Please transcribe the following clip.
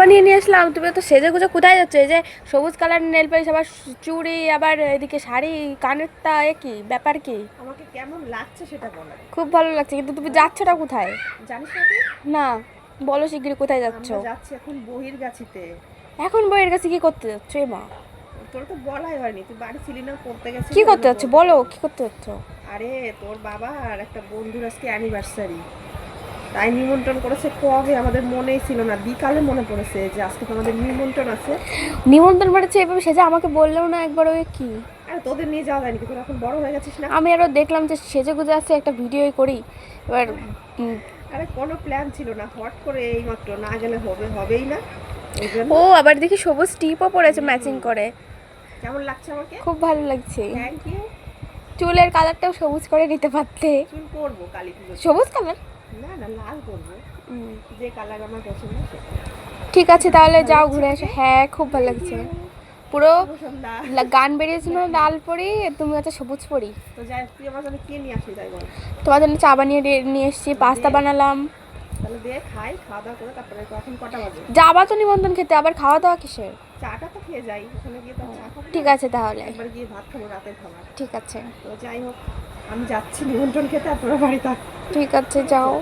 বানিয়ে নিয়ে আসলাম। তুমি তো সেজে গুজে কোথায় যাচ্ছ? এই যে সবুজ কালার নেল পালিশ আবার চুড়ি আবার এদিকে শাড়ি কানেরটা এ কি? ব্যাপার কি? আমাকে কেমন লাগছে সেটা বলো। খুব ভালো লাগছে কিন্তু তুমি যাচ্ছটা কোথায়? জানিস না না বলো শিগগিরি কোথায় যাচ্ছ? যাচ্ছি এখন বহির গাছিতে এখন বইয়ের কাছে কি করতে যাচ্ছ এ মা? তোর তো বলাই হয়নি তুই বাড়ি ছিলি না পড়তে গেছিস কি করতে যাচ্ছ? বলো কি করতে যাচ্ছ? আরে তোর বাবা আর একটা বন্ধুর আজকে অ্যানিভার্সারি তাই নিমন্ত্রণ করেছে কবে আমাদের মনেই ছিল না বিকালে মনে পড়েছে যে আজকে তো আমাদের নিমন্ত্রণ আছে। নিমন্ত্রণ বাড়িছে এভাবে সেজে আমাকে বললেও না একবার ওই কি? আরে তোদের নিয়ে যাওয়া যায়নি তোর এখন বড় হয়ে গেছিস না? আমি আরও দেখলাম যে সেজে গুজে আছে একটা ভিডিওই করি। এবার আরে কোনো প্ল্যান ছিল না হট করে এই মাত্র না গেলে হবে হবেই না। ও আবার দেখি সবুজ টিপও পড়েছে ম্যাচিং করে। কেমন লাগছে আমাকে? খুব ভালো লাগছে। থ্যাংক ইউ চুলের কালারটাও সবুজ করে নিতে পারতে। চুল করব কালী সবুজ কালার না না ঠিক আছে তাহলে যাও ঘুরে আসো। হ্যাঁ খুব ভালো লাগছে। পুরো না। গান বেরিয়েছিল লাল পরি তুমি হচ্ছে সবুজ পরি। তোমার জন্য চা বানিয়ে নিয়ে এসেছি পাস্তা বানালাম। যাবা তো নিমন্ত্রণ খেতে আবার খাওয়া দাওয়া কিসের? চাটা তো খেয়ে যাই ঠিক আছে তাহলে। ঠিক আছে। তো যাই হোক আমি যাচ্ছি নিমন্ত্রণ খেতে আপনারা বাড়ি থাক। ঠিক আছে যাও।